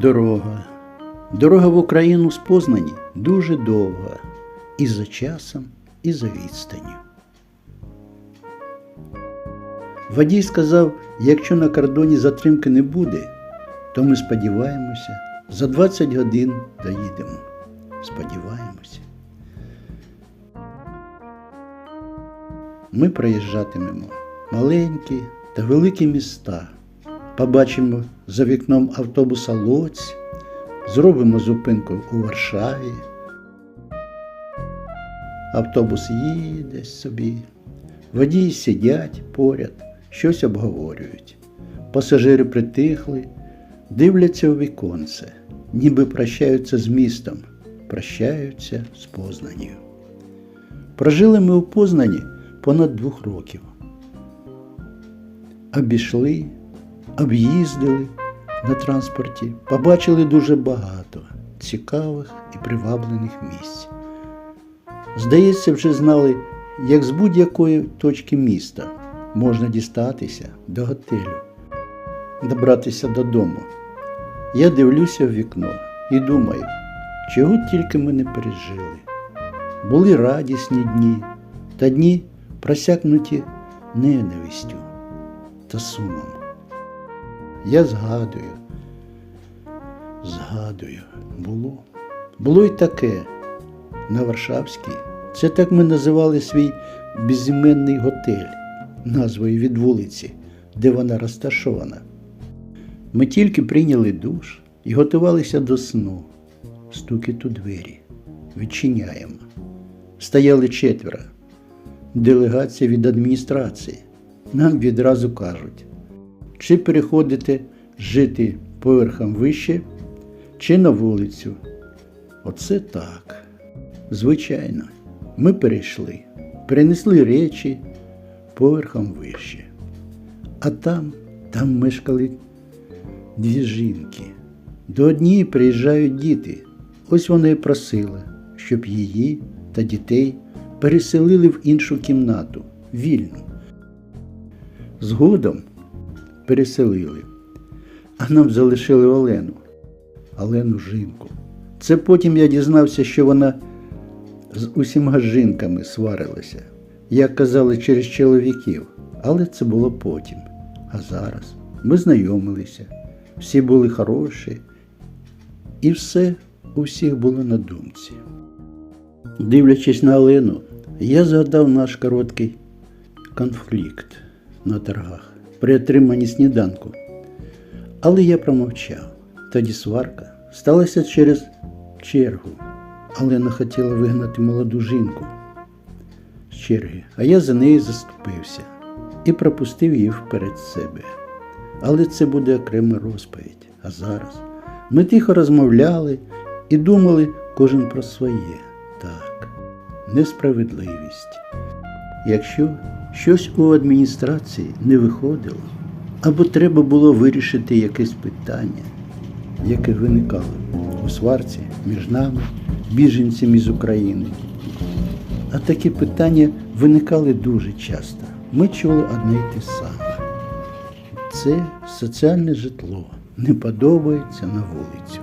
Дорога. Дорога в Україну з Познані дуже довга. І за часом, і за відстанню. Водій сказав, якщо на кордоні затримки не буде, то ми сподіваємося, за 20 годин доїдемо. Сподіваємося. Ми проїжджатимемо маленькі та великі міста. Побачимо за вікном автобуса Лоць, зробимо зупинку у Варшаві. Автобус їде собі, водії сидять поряд, щось обговорюють. Пасажири притихли, дивляться у віконце, ніби прощаються з містом, прощаються з Познанню. Прожили ми у Познані понад двох років. Обійшли, об'їздили на транспорті, побачили дуже багато цікавих і приваблених місць. Здається, вже знали, як з будь-якої точки міста можна дістатися до готелю, добратися додому. Я дивлюся в вікно і думаю, чого тільки ми не пережили. Були радісні дні та дні просякнуті ненавистю та сумом. Я згадую, згадую, було. Було й таке на Варшавській. Це так ми називали свій безіменний готель, назвою від вулиці, де вона розташована. Ми тільки прийняли душ і готувалися до сну. Стукіт у двері. Відчиняємо. Стояли четверо. Делегація від адміністрації. Нам відразу кажуть, чи переходите жити поверхом вище, чи на вулицю. Оце так. Звичайно, ми перейшли, перенесли речі поверхом вище. А там, там мешкали дві жінки. До однієї приїжджають діти. Ось вона і просила, щоб її та дітей переселили в іншу кімнату, вільну. Згодом переселили, а нам залишили Олену, Олену жінку. Це потім я дізнався, що вона з усіма жінками сварилася, як казали через чоловіків, але це було потім. А зараз ми знайомилися, всі були хороші, і все у всіх було на думці. Дивлячись на Олену, я згадав наш короткий конфлікт на торгах при отриманні сніданку. Але я промовчав. Тоді сварка сталася через чергу. Олена хотіла вигнати молоду жінку з черги, а я за неї заступився і пропустив її вперед себе. Але це буде окрема розповідь. А зараз ми тихо розмовляли і думали кожен про своє. Так, несправедливість. Якщо щось у адміністрації не виходило, або треба було вирішити якесь питання, яке виникало у сварці між нами, біженцями з України. А такі питання виникали дуже часто. Ми чули одне й те саме. Це соціальне житло не подобається на вулицю.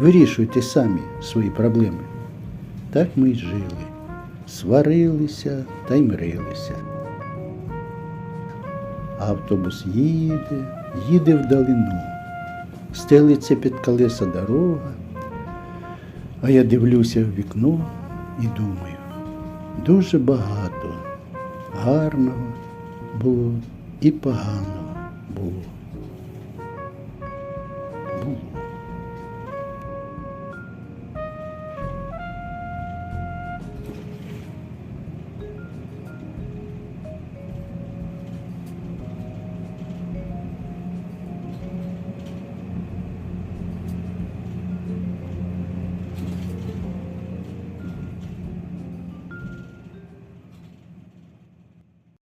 Вирішуйте самі свої проблеми. Так ми й жили, сварилися та й мирилися. Автобус їде, їде вдалину, стелиться під колеса дорога, а я дивлюся в вікно і думаю, дуже багато гарного було і поганого.